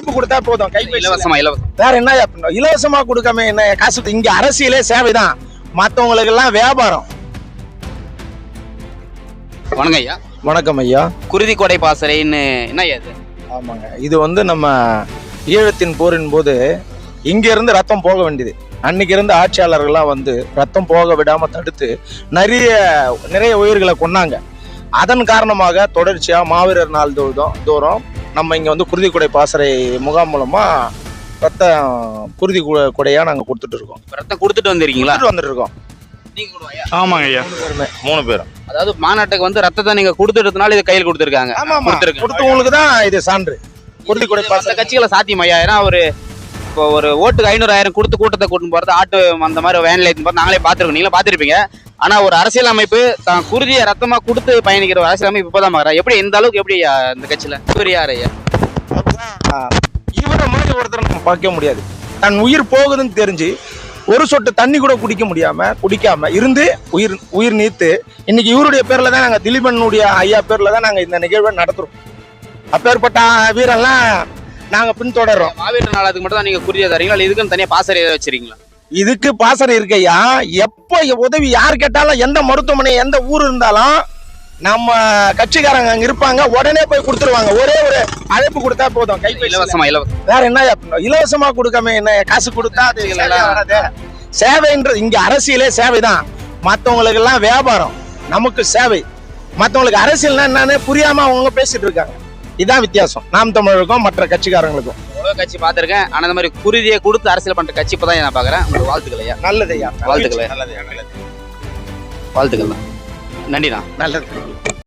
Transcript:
அழைப்பு கொடுத்தா போதும் கைபேசியில இலவசமா இலவசம். வேற என்ன இலவசமா கொடுக்காம என்ன காசு இங்க அரசியலே சேவைதான். மத்தவங்களுக்கு எல்லாம் வியாபாரம். வணக்கம் ஐயா. வணக்கம் ஐயா. குருதி கொடை பாசறைன்னு என்ன இது? ஆமாங்க. இது வந்து நம்ம ஈழத்தின் போரின் போது இங்க இருந்து ரத்தம் போக வேண்டியது. அன்னைக்கு இருந்த ஆட்சியாளர்கள்லாம் வந்து ரத்தம் போக விடாம தடுத்து நிறைய நிறைய உயிர்களை கொன்னாங்க. அதன் காரணமாக தொடர்ச்சியா மாவீரர் நாள் தோறும் தோறும் நம்ம இங்க வந்து குருதிக்குடை பாசறை முகாம் மூலமா ரத்தம் குருதி கு- கொடையா நாங்க கொடுத்துட்டு இருக்கோம். ரத்தம் கொடுத்துட்டு வந்திருக்கீங்களா? கொடுத்துட்டு வந்துட்டு இருக்கோம் ஆமாங்க ஐயா. மூணு பேரும். அதாவது மாநாட்டுக்கு வந்து ரத்தத்தை நீங்க கொடுத்துட்டதுனால இது கையில் கொடுத்துருக்காங்க. கொடுத்தவங்களுக்கு தான் இது சான்று. குருதிக்குடை மற்ற பாசறை. கட்சிகளை சாத்தியம் ஐயா? ஏன்னா ஒரு இப்போ ஒரு ஓட்டுக்கு ஐநூறு ஆயிரம் கொடுத்து கூட்டத்தை கூட்டு போறது ஆட்டோ அந்த மாதிரி வேன்ல போறது நாங்களே பார்த்துருக்கோம். நீங்களும் பார்த்திருப்பீங்க. ஆனா ஒரு அரசியல் அமைப்பு தான் குருதியை ரத்தமா கொடுத்து பயணிக்கிற ஒரு அரசியல் அமைப்பு இப்பதான் பாக்குறா எப்படி எந்த அளவுக்கு எப்படி இந்த கட்சியில இவர் யார் ஐயா? இவரை மாதிரி ஒருத்தர் நம்ம பார்க்க முடியாது. தன் உயிர் போகுதுன்னு தெரிஞ்சு ஒரு சொட்டு தண்ணி கூட குடிக்க முடியாம குடிக்காம இருந்து உயிர் உயிர் நீத்து இன்னைக்கு இவருடைய பேர்ல தான் நாங்க திலீபனுடைய ஐயா பேர்ல தான் நாங்க இந்த நிகழ்வை நடத்துறோம். அப்பேற்பட்ட வீரெல்லாம் நாங்க பின்தொடர்றோம். மாவீரர் நாளுக்கு மட்டும் தான் நீங்க குருதியை தரீங்களா இல்ல இதுக்குன்னு தனியா பாசறை ஏதாவது வச்சிருக்கீங்களா? இதுக்கு பாசறை இருக்கையா எப்போ உதவி யார் கேட்டாலும் எந்த மருத்துவமனை எந்த ஊர் இருந்தாலும் நம்ம கட்சிக்காரங்க அங்க இருப்பாங்க உடனே போய் கொடுத்துருவாங்க. ஒரே ஒரு அழைப்பு கொடுத்தா போதும். கைபேசியில. இலவசமா இலவசம் வேற என்ன இலவசமா கொடுக்காம என்ன காசு கொடுத்தா அது சேவைன்றது இங்க அரசியலே சேவைதான். மத்தவங்களுக்கு எல்லாம் வியாபாரம் நமக்கு சேவை. மத்தவங்களுக்கு அரசியல்னா என்னன்னு புரியாம அவங்க பேசிட்டு இருக்காங்க. இதான் வித்தியாசம். நாம் தமிழருக்கும் மற்ற கட்சிக்காரங்களுக்கும். எவ்வளவு கட்சி பார்த்திருக்கேன். ஆனா இந்த மாதிரி குருதியை கொடுத்து அரசியல் பண்ற கட்சி இப்பதான் நான் பாக்குறேன் உங்களுக்கு வாழ்த்துக்கள் ஐயா. நல்லது ஐயா. வாழ்த்துக்கள் நல்லது நல்லது வாழ்த்துக்கள் தான் நன்றிண்ணா. நல்லது.